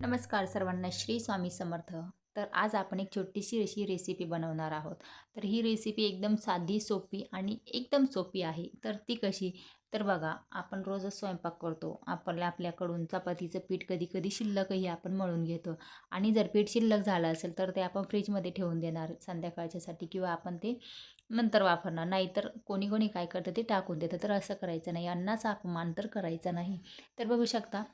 नमस्कार सर्वांना श्री स्वामी समर्थ. तर आज आपण एक छोटीशी अशी रेसिपी बनवणार आहोत. तर ही रेसिपी एकदम साधी सोपी आणि एकदम सोपी आहे. तर ती कशी? तर बघा आपण रोजच स्वयंपाक करतो. आपल्या आपल्याकडून चपातीचं पीठ कधी कधी शिल्लकही आपण मळून घेतो. आणि जर पीठ शिल्लक झालं असेल तर ते आपण फ्रीजमध्ये ठेवून देणार संध्याकाळच्यासाठी किंवा आपण ते नंतर वापरणार. नाहीतर कोणी कोणी काय करतं ते टाकून देतं. तर असं करायचं नाही. अन्नाचा अपमान तर करायचा नाही. तर बघू शकता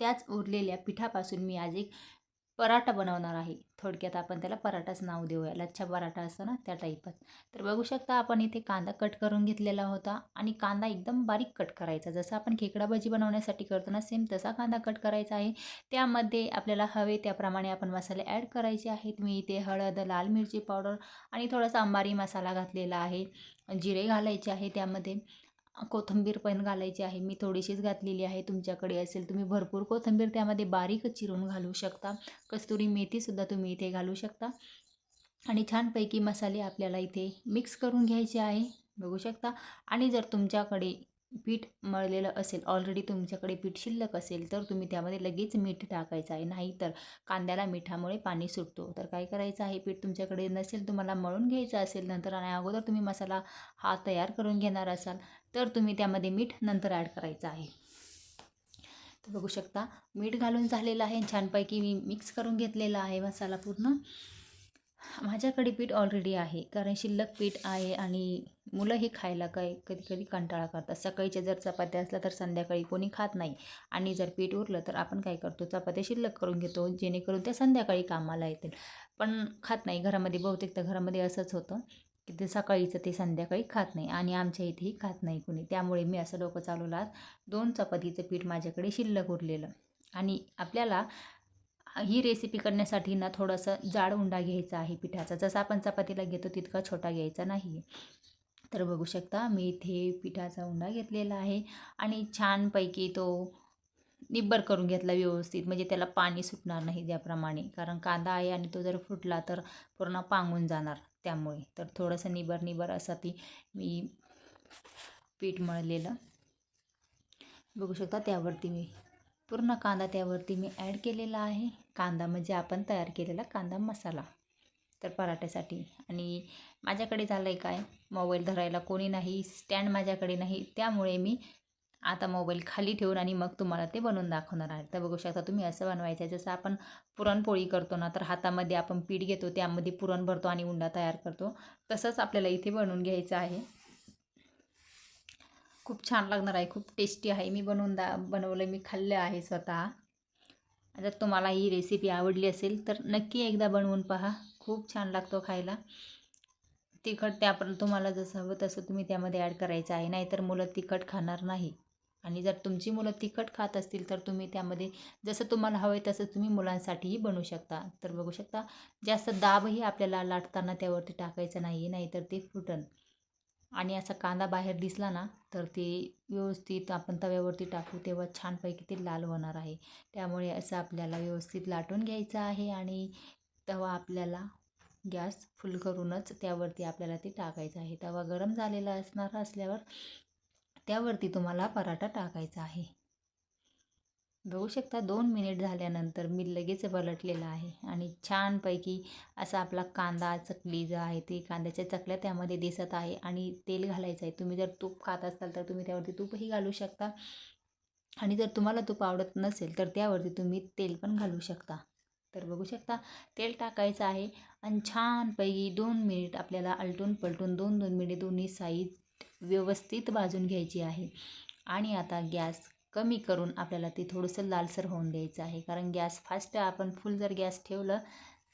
त्याच उरलेल्या पिठापासून मी आज एक पराठा बनवणार आहे. थोडक्यात आपण त्याला पराठाच नाव देऊया. लच्छा पराठा असतो ना त्या टाईपात तर बघू शकता आपण इथे कांदा कट करून घेतलेला होता आणि कांदा एकदम बारीक कट करायचा. जसं आपण खेकडा भाजी बनवण्यासाठी करतो ना सेम तसा कांदा कट करायचा आहे. त्यामध्ये आपल्याला हवे त्याप्रमाणे आपण मसाले ॲड करायचे आहेत. मी इथे हळद लाल मिरची पावडर आणि थोडासा अंबारी मसाला घातलेला आहे. जिरे घालायचे आहे त्यामध्ये. कोथिंबीर पण घालायची आहे. मी थोडीशीच घातलेली आहे. तुमच्याकडे असेल तुम्ही भरपूर कोथिंबीर त्यामध्ये बारीक चिरून घालू शकता. कस्तुरी मेथीसुद्धा तुम्ही इथे घालू शकता. आणि छानपैकी मसाले आपल्याला इथे मिक्स करून घ्यायचे आहे. बघू शकता. आणि जर तुमच्याकडे पीठ मळलेलं असेल ऑलरेडी तुमच्याकडे पीठ शिल्लक असेल तर तुम्ही त्यामध्ये लगेच मीठ टाकायचं आहे. नाही तर कांद्याला मिठामुळे पाणी सुटतो. तर काय करायचं आहे? पीठ तुमच्याकडे नसेल तुम्हाला मळून घ्यायचं असेल नंतर आणि अगोदर तुम्ही मसाला हा तयार करून घेणार असाल. तर तुम्ही त्यामध्ये मीठ नंतर ॲड करायचं आहे. तर बघू शकता मीठ घालून झालेलं आहे. छानपैकी मी मिक्स करून घेतलेला आहे मसाला पूर्ण. माझ्याकडे पीठ ऑलरेडी आहे कारण शिल्लक पीठ आहे आणि मुलं हे खायला काय कधी कधी कंटाळा करतात. सकाळीच्या जर चपात्या असल्या तर संध्याकाळी कोणी खात नाही. आणि जर पीठ उरलं तर आपण काय करतो चपात्या शिल्लक करून घेतो जेणेकरून त्या संध्याकाळी कामाला येतील. पण खात नाही. घरामध्ये बहुतेक तर घरामध्ये असंच होतं. की ते सकाळीचं ते संध्याकाळी खात नाही आणि आमच्या इथेही खात नाही कुणी. त्यामुळे मी असं डोकं चालवलं. दोन चपातीचं पीठ माझ्याकडे शिल्लक उरलेलं. आणि आपल्याला ही रेसिपी करण्यासाठी ना थोडंसं जाड उंडा घ्यायचा आहे पिठाचा. जसं आपण चपातीला घेतो तितका छोटा घ्यायचा नाही तर बघू शकता मी इथे पिठाचा उंडा घेतलेला आहे आणि छानपैकी तो निब्बर करून घेतला व्यवस्थित. म्हणजे त्याला पाणी सुटणार नाही त्याप्रमाणे कारण कांदा आहे आणि तो जर फुटला तर पूर्ण पांगून जाणार. त्यामुळे. तर थोडंसं निबर निबर असा ती मी पीठ मळलेलं. बघू शकता त्यावरती मी पूर्ण कांदा त्यावरती मी ॲड केलेला आहे. कांदा म्हणजे आपण तयार केलेला कांदा मसाला. तर पराठ्यासाठी. आणि माझ्याकडे झालं आहे काय? मोबाईल धरायला कोणी नाही स्टँड माझ्याकडे नाही. त्यामुळे मी आता मोबाईल खाली ठेवून आणि मग तुम्हाला ते बनवून दाखवणार आहे. तर बघू शकता तुम्ही असं बनवायचं आहे. जसं आपण पुरणपोळी करतो ना तर हातामध्ये आपण पीठ घेतो त्यामध्ये पुरण भरतो आणि उंडा तयार करतो. तसंच आपल्याला इथे बनवून घ्यायचं आहे. खूप छान लागणार आहे. खूप टेस्टी आहे. मी बनवून दा बनवलं मी खाल्लं आहे स्वतः. जर तुम्हाला ही रेसिपी आवडली असेल तर नक्की एकदा बनवून पहा. खूप छान लागतो खायला. तिखट त्यापर्यंत तुम्हाला जसं हवं तसं तुम्ही त्यामध्ये ॲड करायचं आहे. नाहीतर मुलं तिखट खाणार नाही. आणि जर तुमची मुलं तिखट खात असतील तर तुम्ही त्यामध्ये जसं तुम्हाला हवं आहे तसं तुम्ही मुलांसाठीही बनवू शकता. तर बघू शकता जास्त दाबही आपल्याला लाटताना त्यावरती टाकायचं नाही नाहीतर ते फुटन. आणि असा कांदा बाहेर दिसला ना तर ते व्यवस्थित आपण तव्यावरती टाकू तेव्हा छानपैकी ते लाल होणार आहे. त्यामुळे असं आपल्याला व्यवस्थित लाटून घ्यायचं आहे आणि तवा आपल्याला गॅस फुल करूनच त्यावरती आपल्याला ते टाकायचं आहे. तवा गरम झालेला असणार असल्यावर त्यावरती तुम्हाला पराठा टाकायचा आहे. बघू शकता दोन मिनिट झाल्यानंतर मी लगेच पलटलेला आहे आणि छानपैकी असा आपला कांदा चकली जो आहे ती कांद्याच्या चकल्या त्यामध्ये दिसत आहे आणि तेल घालायचं आहे. तुम्ही जर तूप खात असाल तर तुम्ही त्यावरती तूपही घालू शकता आणि जर तुम्हाला तूप आवडत नसेल तर त्यावरती तुम्ही तेल पण घालू शकता. तर बघू शकता तेल टाकायचं आहे आणि छानपैकी दोन मिनिट आपल्याला आलटून पलटून दोन दोन मिनिट दोन्ही साईज व्यवस्थित भाजून घ्यायची आहे. आणि आता गॅस कमी करून आपल्याला ते थोडंसं लालसर होऊन द्यायचं आहे. कारण गॅस फास्ट आपण फुल जर गॅस ठेवलं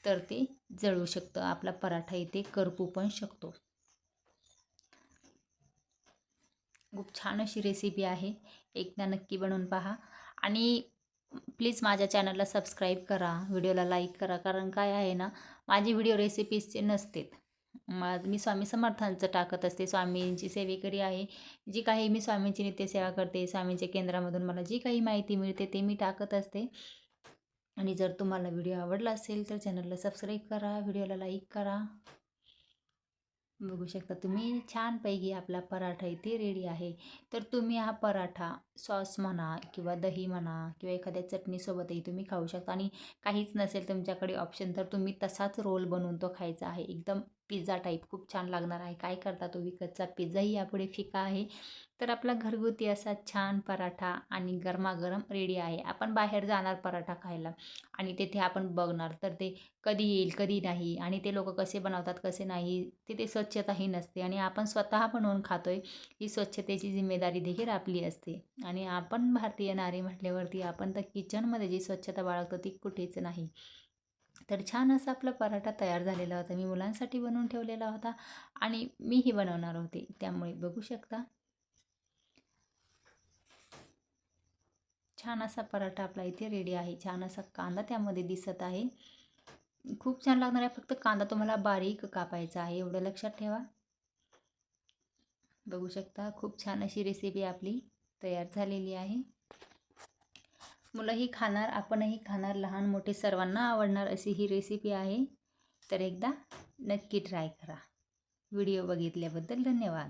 तर ते जळू शकतं. आपला पराठा इथे करपू पण शकतो. खूप छान अशी रेसिपी आहे. एकदा नक्की बनवून पहा. आणि प्लीज माझ्या चॅनलला सबस्क्राईब करा. व्हिडिओला लाईक करा. कारण काय आहे ना माझी व्हिडिओ रेसिपीजचे नसतेत. मा मी स्वामी समर्थांचं टाकत असते. स्वामींची सेवेकरी आहे. जी काही मी स्वामींची नित्यसेवा करते स्वामींच्या केंद्रामधून मला जी काही माहिती मिळते ते मी टाकत असते. आणि जर तुम्हाला व्हिडिओ आवडला असेल तर चॅनलला सबस्क्राईब करा व्हिडिओला लाईक करा. बघू शकता. तुम्ही छानपैकी आपला पराठा इथे रेडी आहे. तर तुम्ही हा पराठा सॉस म्हणा किंवा दही म्हणा किंवा एखाद्या चटणीसोबतही तुम्ही खाऊ शकता. आणि काहीच नसेल तुमच्याकडे ऑप्शन तर तुम्ही तसाच रोल बनवून तो खायचा आहे. एकदम पिझ्झा टाईप खूप छान लागणार आहे. काय करता तो विकतचा? पिझ्झाही यापुढे फिका आहे. तर आपला घरगुती असा छान पराठा आणि गरमागरम रेडी आहे. आपण बाहेर जाणार पराठा खायला आणि तेथे आपण बघणार तर ते कधी येईल कधी नाही आणि ते लोक कसे बनवतात कसे नाही तिथे स्वच्छताही नसते आणि आपण स्वतः बनवून खातो आहे ही स्वच्छतेची जिम्मेदारी देखील आपली असते. आणि आपण भारतीय नारी म्हटल्यावरती आपण तर किचनमध्ये जी स्वच्छता बाळगतो ती कुठेच नाही. तर छान असा आपला पराठा तयार झालेला होता. मी मुलांसाठी बनवून ठेवलेला होता आणि मीही बनवणार होते. त्यामुळे बघू शकता. छान असा पराठा आपला इथे रेडी आहे. छान असा कांदा त्यामध्ये दिसत आहे. खूप छान लागणार आहे. फक्त कांदा तुम्हाला बारीक कापायचा आहे. एवढं लक्षात ठेवा. बघू शकता खूप छान अशी रेसिपी आपली तयार झालेली आहे. मुलंही खाणार आपणही खाणार. लहान मोठे सर्वांना आवडणार अशी ही रेसिपी आहे. तर एकदा नक्की ट्राय करा. व्हिडिओ बघितल्याबद्दल धन्यवाद.